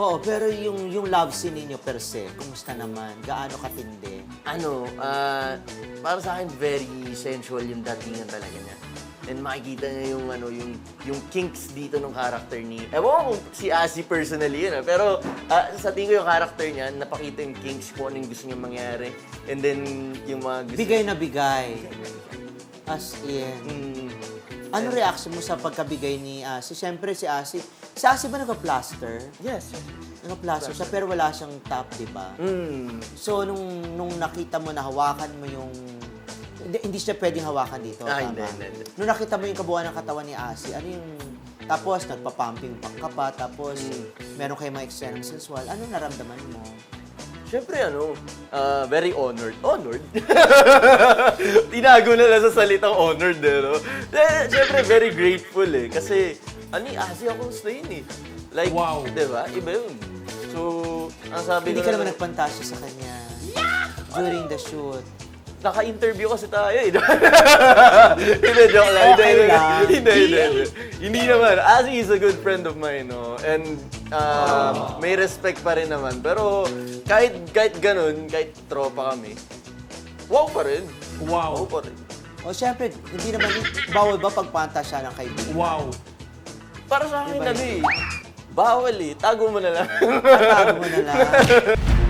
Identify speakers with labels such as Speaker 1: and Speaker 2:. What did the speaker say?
Speaker 1: Oo, pero yung yung love scene ninyo per se, kumusta naman? Gaano katindi?
Speaker 2: ano, ah, para sa akin, very sensual yung datingan talaga niya. And makikita niya yung, ano, yung, yung kinks dito ng character ni... Ewan ko kung si Asi personally yun, ah, pero ah, sa tingin ko yung character niya, napakita yung kinks kung ano yung gusto niya mangyari. And then, yung mga gusto...
Speaker 1: Bigay na bigay. As in.
Speaker 2: Mm,
Speaker 1: Ano reaction mo sa pagkabigay ni Asi? Siyempre si Asi, si Asi ba nagpa-plaster?
Speaker 2: yes.
Speaker 1: Nagpa-plaster siya pero wala siyang top, di ba?
Speaker 2: Mm,
Speaker 1: So, nung, nung nakita mo na hawakan mo yung... Hindi, hindi siya pwedeng hawakan dito.
Speaker 2: Ah,
Speaker 1: tama?
Speaker 2: hindi, hindi, hindi.
Speaker 1: Nung nakita mo yung kabuuan ng katawan ni Asi, ano yung... Tapos, nagpa-pumping pang ka pa, tapos
Speaker 2: Mm.
Speaker 1: meron kayong mga eksenang sensual. Ano naramdaman mo?
Speaker 2: Siyempre, ano, ah, very honored. Honored? Tinago na lang sa salitang honored, eh, no? Eh, Siyempre, very grateful, eh. Kasi, ano Asi ako gusto yun, eh. Like,
Speaker 3: Wow.
Speaker 2: di ba? Iba yun. So, ang sabi
Speaker 1: Hindi
Speaker 2: ko
Speaker 1: ka
Speaker 2: na
Speaker 1: naman nagpantasya sa kanya during the shoot.
Speaker 2: Naka-interview kasi tayo eh. hindi, joke lang. Hindi, hindi, hindi, hindi, hindi. Naman. Asi is a good friend of mine, no? And um, may respect pa rin naman. Pero kahit kahit ganun, kahit tropa kami, wow pa rin. Wow
Speaker 3: Wow.
Speaker 2: pa rin.
Speaker 1: O syempre, hindi naman, bawal ba pagpantasya ng kaibigan?
Speaker 3: Wow.
Speaker 2: Para sa akin,
Speaker 1: Iba
Speaker 2: ano eh, bawal eh. Tago mo na lang.
Speaker 1: Tago mo na lang.